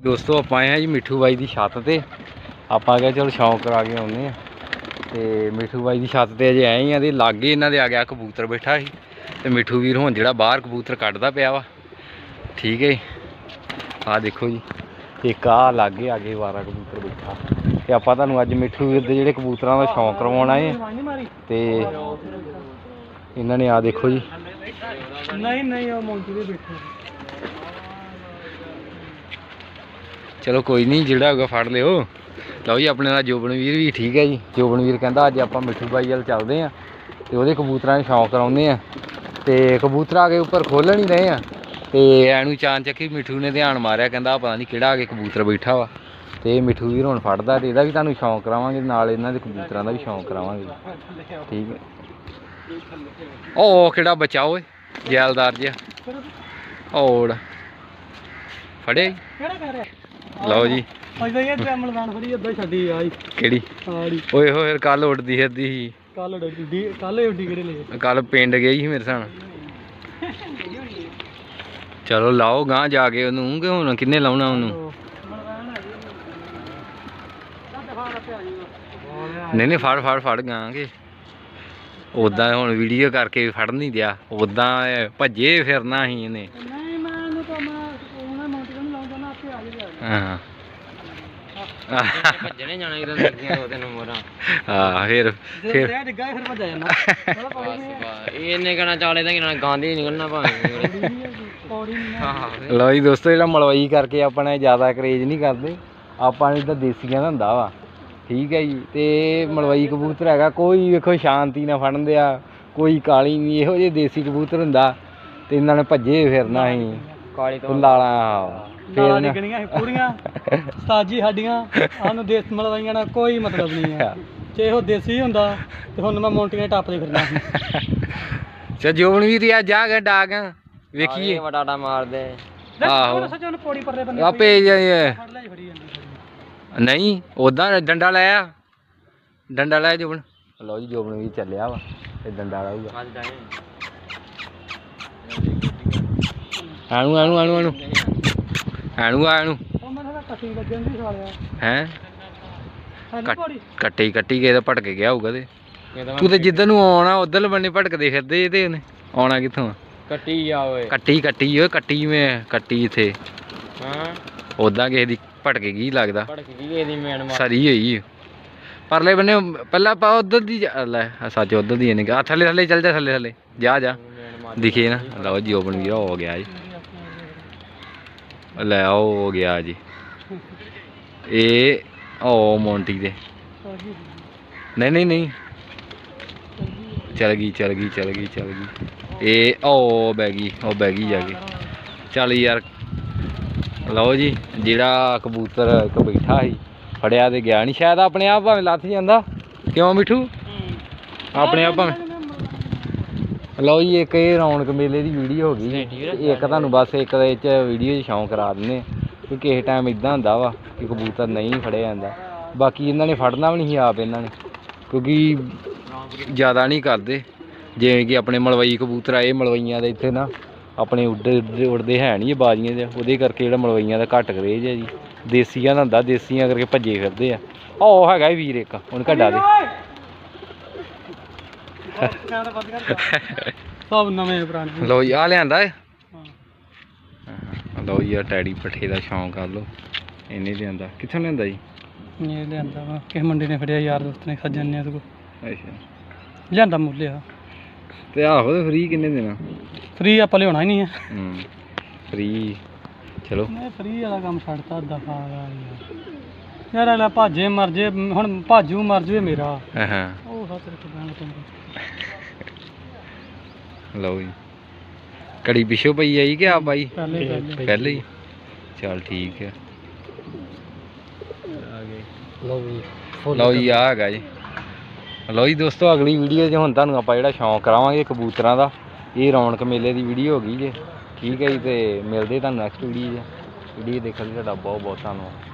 ਦੋਸਤੋ, ਆਪਾਂ ਆਏ ਹਾਂ ਜੀ ਮਿੱਠੂ ਬਾਈ ਦੀ ਛੱਤ ਤੇ। ਆਪਾਂ ਕਿਹਾ ਚਲੋ ਸ਼ੌਂਕ ਕਰਾ ਕੇ ਆਉਂਦੇ ਆ ਤੇ ਮਿੱਠੂ ਬਾਈ ਦੀ ਛੱਤ ਤੇ ਅਜੇ ਆਏ ਹੀ ਆ ਤੇ ਲਾਗੇ ਇਹਨਾਂ ਦੇ ਆ ਗਿਆ ਕਬੂਤਰ ਬੈਠਾ ਸੀ। ਤੇ ਮਿੱਠੂ ਵੀਰ ਹੁਣ ਜਿਹੜਾ ਬਾਹਰ ਕਬੂਤਰ ਕੱਢਦਾ ਪਿਆ ਵਾ। ਠੀਕ ਹੈ ਆ ਦੇਖੋ ਜੀ, ਇੱਕ ਆ ਲਾਗੇ ਆਗੇ ਵਾਰਾ ਕਬੂਤਰ ਬੈਠਾ। ਤੇ ਆਪਾਂ ਤੁਹਾਨੂੰ ਅੱਜ ਮਿੱਠੂ ਵੀਰ ਦੇ ਜਿਹੜੇ ਕਬੂਤਰਾਂ ਦਾ ਸ਼ੌਂਕ ਕਰਵਾਉਣਾ ਆਏ ਆ ਤੇ ਇਹਨਾਂ ਨੇ ਆ ਦੇਖੋ ਜੀ। ਨਹੀਂ ਨਹੀਂ, ਉਹ ਮੌਂਟੀ ਦੇ ਬੈਠੇ ਚਲੋ ਕੋਈ ਨਹੀਂ, ਜਿਹੜਾ ਹੋਗਾ ਫੜ ਲਿਓ। ਲਓ ਜੀ, ਆਪਣੇ ਨਾਲ ਜੋਬਨਵੀਰ ਵੀ ਠੀਕ ਹੈ ਜੀ। ਜੋਬਨਵੀਰ ਕਹਿੰਦਾ, ਅੱਜ ਆਪਾਂ ਮਿੱਠੂ ਬਾਈ ਵੱਲ ਚੱਲਦੇ ਆ ਤੇ ਉਹਦੇ ਕਬੂਤਰਾਂ ਦਾ ਸ਼ੌਂਕ ਕਰਾਉਂਦੇ ਆ ਤੇ ਕਬੂਤਰਾਂ ਕੇ ਉੱਪਰ ਖੋਲਣ ਹੀ ਰਹੇ ਆ। ਤੇ ਐਨੂੰ ਚਾਨ ਚੱਕੀ ਮਿੱਠੂ ਨੇ ਧਿਆਨ ਮਾਰਿਆ, ਕਹਿੰਦਾ, ਪਤਾ ਨਹੀਂ ਕਿਹੜਾ ਆ ਕੇ ਕਬੂਤਰ ਬੈਠਾ ਵਾ। ਤੇ ਮਿੱਠੂ ਵੀਰ ਹੁਣ ਫੜਦਾ ਤੇ ਇਹਦਾ ਵੀ ਤੁਹਾਨੂੰ ਸ਼ੌਂਕ ਕਰਾਵਾਂਗੇ, ਨਾਲ ਇਹਨਾਂ ਦੇ ਕਬੂਤਰਾਂ ਦਾ ਵੀ ਸ਼ੌਂਕ ਕਰਾਵਾਂਗੇ। ਠੀਕ ਹੈ। ਉਹ ਕਿਹੜਾ ਬੱਚਾ ਓਏ, ਜੈਲਦਾਰ ਜਿਹਾ। ਔੜ। ਫੜਿਆ ਜੀ? ਕਿਹੜਾ ਕਹਿ ਰਿਹਾ ਲਓ ਜੀ। ਅੱਜ ਇਹ ਜੈਮਲ ਦਾਨ ਫੜੀ ਏਦਾਂ ਛੱਡੀ ਆਈ ਕਿਹੜੀ? ਆੜੀ ਓਏ ਹੋਏ ਕੱਲ ਉੱਡਦੀ ਫਿਰਦੀ ਸੀ। ਕੱਲ ਡੱਡੀ ਕੱਲ ਉੱਡੀ ਕਿਹੜੇ ਲਈ? ਕੱਲ ਪਿੰਡ ਗਈ ਸੀ ਮੇਰੇ ਸਾਨ ਚਲੋ ਲਾਓ ਗਾਂ ਜਾ ਕੇ ਉਹਨੂੰ ਕਿ ਹੁਣ ਕਿੰਨੇ ਲਾਉਣਾ ਉਹਨੂੰ? ਨਹੀਂ ਨਹੀਂ ਫੜ ਫੜ ਫੜ ਗਾਂ ਕੇ। ਉਦਾਂ ਹੁਣ ਵੀਡੀਓ ਕਰਕੇ ਫੜ ਨਹੀਂ ਦਿਆ। ਉਦਾਂ ਭੱਜੇ ਫਿਰਨਾ ਸੀ ਇਹਨੂੰ ਤਾਂ ਮੈਂ ਉਹਨਾਂ ਮੌਂਟੀ ਨੂੰ ਲਾਉਂਦਾ ਨਾ ਆਪੇ ਆ ਜਾਏਗਾ ਹਾਂ। ਭੱਜਣੇ ਜਾਣਾ ਇਹਦਾ ਦੇਖੀਆਂ ਦੋ ਤਿੰਨ ਮੋਰਾਂ ਹਾਂ ਫਿਰ ਜੇ ਫਿਰ ਤੇ ਡਿੱਗਾ ਫਿਰ ਭੱਜ ਜਾਣਾ ਚਲੋ ਬਸ ਪੌੜੀ ਨਹੀਂ ਬਸ। ਇਹਨੇ ਕਹਣਾ ਚਾਲੇ ਦਾ ਕਿਹਨਾਂ ਗਾਂਧੀ ਨਿਕਲਣਾ ਭਾਵੇਂ। ਪੌੜੀ ਨਹੀਂ ਹਾਂ ਲਓ ਜੀ ਦੋਸਤੋ ਜਿਹੜਾ ਮਲਵਈ ਕਰਕੇ ਆਪਣਾ ਜ਼ਿਆਦਾ ਕਰੇਜ ਨਹੀਂ ਕਰਦੇ ਆਪਾਂ ਨੇ ਤਾਂ ਦੇਸੀਆਂ ਦਾ ਹੁੰਦਾ ਵਾ। ਠੀਕ ਹੈ ਜੀ ਤੇ ਮਲਵਈ ਕਬੂਤਰ ਹੈਗਾ ਕੋਈ ਵੇਖੋ ਸ਼ਾਂਤੀ ਨਾਲ ਫੜਨ ਦਿਆ ਕੋਈ ਕਾਲੀ ਨਹੀਂ ਇਹੋ ਜਿਹੇ ਦੇਸੀ ਕਬੂਤਰ ਹੁੰਦਾ ਤੇ ਇਹਨਾਂ ਨੇ ਭੱਜੇ ਫਿਰਨਾ ਸੀ ਕਾਲੀ ਤੋਂ। ਲਾਲਾ। ਨਾਲਾਂ ਫੇਰ ਨਾ। ਨਿਕਣੀਆਂ ਸੀ ਪੂਰੀਆਂ। ਸਾਜੀ ਸਾਡੀਆਂ ਸਾਨੂੰ ਦੇਸ ਮਲਵਾਈਆਂ ਨਾਲ ਕੋਈ ਮਤਲਬ ਨਹੀਂ ਹੈ। ਜੇ ਇਹੋ ਦੇਸੀ ਹੁੰਦਾ ਤੇ ਹੁਣ ਮੈਂ ਮੌਂਟੀਆਂ ਟੱਪਦੇ ਫਿਰਨਾ ਸੀ। ਚਾ ਜੋਬਨ ਵੀਰ ਆ ਜਾ ਕੇ ਡਾਗ ਵੇਖੀਏ। ਵਟਾਟਾ ਮਾਰਦੇ। ਆਹੋ। ਸੱਚ ਉਹਨੂੰ ਪੌੜੀ ਪਰਲੇ ਬੰਨੇ ਆਪੇ ਜੇ- ਫੜ ਲੈ ਫੜੀ ਜਾਂਦੀ ਨਹੀਂ ਉਦਾਂ ਡੰਡਾ ਲਾਇਆ। ਡੰਡਾ ਲਾਇਆ ਜੋਬਨ। ਲਓ ਜੀ ਜੋਬਨ ਵੀਰ ਚੱਲਿਆ ਵਾ ਤੇ ਡੰਡਾ ਲਾਊਗਾ ਅੱਜ ਜਾਏ ਆਣੂ ਆਣੂ ਆਣੂ ਆਣੂ। ਆਣੂ ਆਣੂ। ਹੈ? ਨੀ ਕੱਟ- ਕੱਟੀ ਕੇ ਤਾਂ ਭਟਕ ਗਿਆ ਹੋਊਗਾ ਤੇ। ਤਾਂ ਤੂੰ ਜਿੱਧਰ ਨੂੰ ਆਉਣਾ ਉਧਰ ਬੰਨੇ ਭਟਕਦੇ ਫਿਰਦੇ ਇਹਦੇ ਉਹਨੇ। ਆਉਣਾ ਕਿੱਥੋਂ ਆ? ਕੱਟੀ ਆ ਓਏ। ਕੱਟੀ ਕੱਟੀ ਓਏ ਕੱਟੀ ਮੈਂ ਕੱਟੀ ਇੱਥੇ। ਹਾਂ। ਉਦਾਂ ਕਿਸੇ ਦੀ ਭਟਕ ਗਈ ਲੱਗਦਾ। ਭੜਕ ਗਈ ਇਹਦੀ ਮੇਨ ਮਾਰ। ਸਰੀ ਹੋਈ। ਪਰਲੇ ਬੰਨੇ ਪਹਿਲਾਂ ਪਾ ਉਧਰ ਦੀ ਲੈ ਸੱਚ ਉਧਰ ਦੀ ਇਹਨੇ ਕਿਹਾ ਥੱਲੇ ਥੱਲੇ ਚੱਲ ਜਾ ਥੱਲੇ ਥੱਲੇ। ਜਾ ਜਾ। ਦਿਖੇ ਨਾ। ਲਓ ਜੀ ਓਪਨ ਵੀਰਾ ਹੋ ਗਿਆ ਜੀ। ਲੈ ਉਹ ਗਿਆ ਜੀ। ਇਹ ਉਹ ਮੌਂਟੀ ਦੇ। ਨਹੀਂ ਨਹੀਂ ਨਹੀਂ। ਚਲ ਗਈ ਚਲ ਗਈ ਚਲ ਗਈ ਚਲ ਗਈ। ਇਹ ਉਹ ਬਹਿ ਗਈ ਉਹ ਬਹਿ ਗਈ ਜਾ ਕੇ। ਚੱਲ ਯਾਰ ਲਓ ਜੀ ਜਿਹੜਾ ਕਬੂਤਰ ਇੱਕ ਬੈਠਾ ਸੀ ਫੜਿਆ ਤੇ ਗਿਆ ਨਹੀਂ ਸ਼ਾਇਦ ਆਪਣੇ ਆਪ ਭਾਵੇਂ ਲੱਥ ਜਾਂਦਾ। ਕਿਉਂ ਮਿੱਠੂ? ਆਪਣੇ ਆਪ ਭਾਵੇਂ ਲਓ ਜੀ ਇੱਕ ਇਹ ਰੌਣਕ ਮੇਲੇ ਦੀ ਵੀਡੀਓ ਹੋ ਗਈ ਤੇ ਇੱਕ ਤੁਹਾਨੂੰ ਬਸ ਇੱਕ ਦੇ ਵਿੱਚ ਵੀਡੀਓ 'ਚ ਸ਼ੌਂਕ ਕਰਾ ਦਿੰਦੇ ਕਿ ਕਿਸੇ ਟਾਈਮ ਇਦਾਂ ਹੁੰਦਾ ਵਾ ਕਿ ਕਬੂਤਰ ਨਹੀਂ ਫੜਿਆ ਜਾਂਦਾ। ਬਾਕੀ ਇਹਨਾਂ ਨੇ ਫੜਨਾ ਵੀ ਨਹੀਂ ਆਪ ਇਹਨਾਂ ਨੇ ਕਿਉਂਕਿ ਜ਼ਿਆਦਾ ਨਹੀਂ ਕਰਦੇ। ਜਿਵੇਂ ਕਿ ਆਪਣੇ ਮਲਵਈ ਕਬੂਤਰ ਆਏ ਮਲਵਈਆਂ ਦੇ ਇੱਥੇ ਨਾ ਆਪਣੇ ਉੱਡਦੇ ਉੱਡਦੇ ਉੱਡਦੇ ਹੈ ਨਹੀਂ ਇਹ ਬਾਜ਼ੀਆਂ ਦੇ ਉਹਦੇ ਕਰਕੇ ਜਿਹੜਾ ਮਲਵਈਆਂ ਦਾ ਘੱਟ ਕਰੇਜ ਹੈ ਜੀ। ਦੇਸੀਆਂ ਦਾ ਹੁੰਦਾ ਦੇਸੀਆਂ ਕਰਕੇ ਭੱਜੇ ਫਿਰਦੇ ਆ। ਉਹ ਹੈਗਾ ਵੀਰ ਇੱਕ ਹੁਣ ਕੱਢਾ ਦੇ। ਸਭ ਨਵੇਂ ਪੁਰਾਣੇ ਲਓ ਜੀ ਆ ਲਿਆਂਦਾ ਏ? ਲਓ ਜੀ ਆ ਟੈਡੀ ਪੱਠੇ ਦਾ ਸ਼ੌਂਕ ਕਰ ਲਓ। ਇਹਨੇ ਲਿਆਂਦਾ। ਕਿੱਥੋਂ ਲਿਆਂਦਾ ਜੀ? ਇਹ ਲਿਆਂਦਾ ਵਾ। ਕਿਸੇ ਮੁੰਡੇ ਨੇ ਫੜਿਆ ਯਾਰ ਦੋਸਤ ਨੇ ਸੱਜਣ ਨੇ ਉਹਦੇ ਕੋਲ ਅੱਛਾ। ਲਿਆਂਦਾ ਮੁੱਲਿਆ ਤੇ ਆਹੋ ਤੇ ਫ੍ਰੀ ਕਿੰਨੇ ਦੇਣਾ? ਫ੍ਰੀ ਆਪਾਂ ਲਿਆਉਣਾ ਹੀ ਨਹੀਂ ਹੈ ਹੂੰ ਫ੍ਰੀ। ਚਲੋ। ਮੈਂ ਫ੍ਰੀ ਵਾਲਾ ਕੰਮ ਛੱਡਤਾ ਦਫਾ ਯਾਰ। ਯਾਰ ਅਗਲਾ ਭਾਜੇ ਮਰ ਜੇ ਹੁਣ ਭਾਜੂ ਮਰ ਜਵੇ ਮੇਰਾ। ਹਾਂ ਹਾਂ। ਲਓ ਜੀ। ਕੜੀ ਪਿੱਛੋਂ ਪਈ ਆਈ ਕਿ ਆਪ ਆਈ? ਪਹਿਲੇ ਪਹਿਲੇ ਪਹਿਲੇ ਹੀ। ਚਲ ਠੀਕ ਹੈ। ਲਓ ਜੀ ਆ ਹੈਗਾ ਜੀ। ਲਓ ਜੀ ਦੋਸਤੋ ਅਗਲੀ ਵੀਡੀਓ 'ਚ ਹੁਣ ਤੁਹਾਨੂੰ ਆਪਾਂ ਜਿਹੜਾ ਸ਼ੌਂਕ ਕਰਾਵਾਂਗੇ ਕਬੂਤਰਾਂ ਦਾ ਇਹ ਰੌਣਕ ਮੇਲੇ ਦੀ ਵੀਡੀਓ ਹੋ ਗਈ ਜੇ। ਠੀਕ ਹੈ ਜੀ ਤੇ ਮਿਲਦੇ ਤੁਹਾਨੂੰ ਨੈਕਸਟ ਵੀਡੀਓ 'ਚ। ਵੀਡੀਓ ਦੇਖਣ ਲਈ ਤੁਹਾਡਾ ਬਹੁਤ ਬਹੁਤ ਧੰਨਵਾਦ।